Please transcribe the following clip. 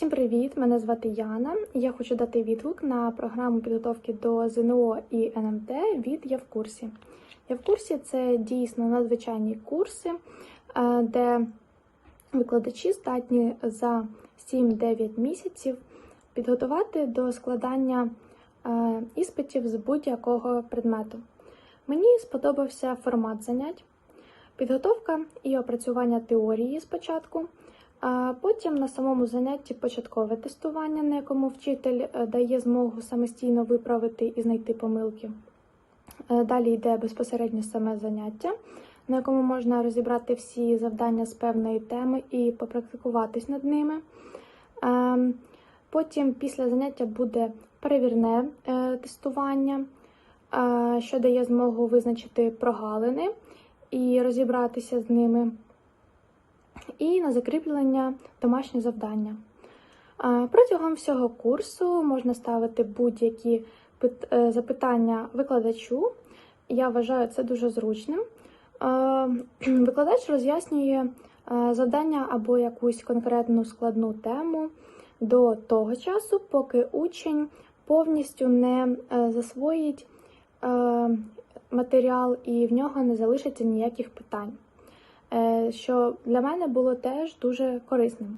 Всім привіт! Мене звати Яна. Я хочу дати відгук на програму підготовки до ЗНО і НМТ від Я в курсі. Я в курсі це дійсно надзвичайні курси, е, де викладачі здатні за 7-9 місяців підготувати до складання е, іспитів з будь-якого предмету. Мені сподобався формат занять, підготовка і опрацювання теорії спочатку. Потім на самому занятті початкове тестування, на якому вчитель е, дає змогу самостійно виправити і знайти помилки. Е, Далі йде безпосередньо саме заняття, на якому можна розібрати всі завдання з певної теми і попрактикуватись над ними. Ем, Потім після заняття буде перевірне е, тестування, що дає змогу визначити прогалини і розібратися з ними і на закріплення домашнє завдання. Протягом всього курсу можна ставити будь-які е, запитання викладачу. Я вважаю це дуже зручним. Викладач роз'яснює е, завдання або якусь конкретну складну тему до того часу, поки учень повністю не е, засвоїть матеріал і в нього не залишиться ніяких питань. Е, що для мене було теж дуже корисним.